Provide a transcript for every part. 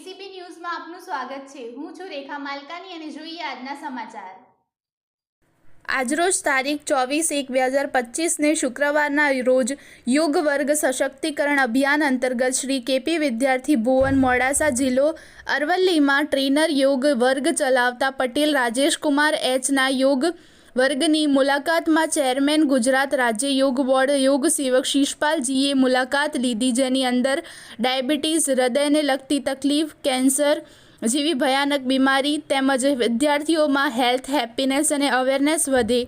સ્વાગત છે. હું છું રેખા માલકાની અને જોઈએ આજના સમાચાર. આજરોજ તારીખ ચોવીસ એક બે હજાર પચીસને શુક્રવારના રોજ યોગ વર્ગ સશક્તિકરણ અભિયાન અંતર્ગત શ્રી કેપી વિદ્યાર્થી ભુવન મોડાસા જિલ્લો અરવલ્લીમાં ટ્રેનર યોગ વર્ગ ચલાવતા પટેલ રાજેશકુમાર એચના યોગ વર્ગની મુલાકાતમાં ચેરમેન ગુજરાત રાજ્ય યોગ બોર્ડ યોગ સેવક શિષપાલજીએ મુલાકાત લીધી, જેની અંદર ડાયાબિટીસ હૃદયને લગતી તકલીફ, કેન્સર જેવી ભયાનક બીમારી તેમજ વિદ્યાર્થીઓમાં હેલ્થ, હેપીનેસ અને અવેરનેસ વધે.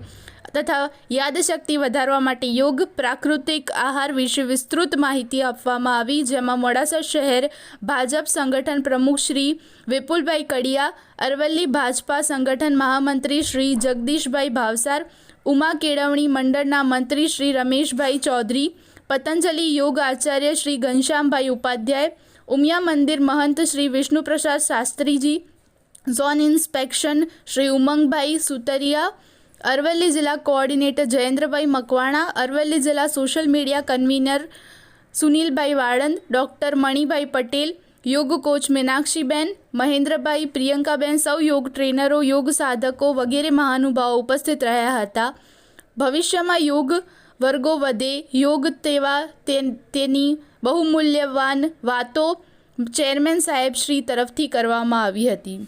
તથા યાદશક્તિ વધારવા માટે યોગ, પ્રાકૃતિક આહાર વિશે વિસ્તૃત માહિતી આપવામાં આવી, જેમાં મોડાસા શહેર ભાજપ સંગઠન પ્રમુખ શ્રી વિપુલભાઈ કડિયા, અરવલ્લી ભાજપા સંગઠન મહામંત્રી શ્રી જગદીશભાઈ ભાવસાર, ઉમા કેળવણી મંડળના મંત્રી શ્રી રમેશભાઈ ચૌધરી, પતંજલિ યોગ આચાર્ય શ્રી ઘનશ્યામભાઈ ઉપાધ્યાય, ઉમિયા મંદિર મહંત શ્રી વિષ્ણુપ્રસાદ શાસ્ત્રીજી, ઝોન ઇન્સ્પેક્શન શ્રી ઉમંગભાઈ સુતરિયા અરવલ્લી જિલ્લા કોઓર્ડિનેટર જયેન્દ્રભાઈ મકવાણા, અરવલ્લી જિલ્લા સોશિયલ મીડિયા કન્વીનર સુનિલભાઈ વાળંદ, ડૉક્ટર મણિભાઈ પટેલ, યોગ કોચ મીનાક્ષીબેન, મહેન્દ્રભાઈ પ્રિયંકાબેન સૌ યોગ ટ્રેનરો, યોગ સાધકો વગેરે મહાનુભાવો ઉપસ્થિત રહ્યા હતા. ભવિષ્યમાં યોગ વર્ગો વધે, યોગ તેવા તેની બહુમૂલ્યવાન વાતો ચેરમેન સાહેબ શ્રી તરફથી કરવામાં આવી હતી.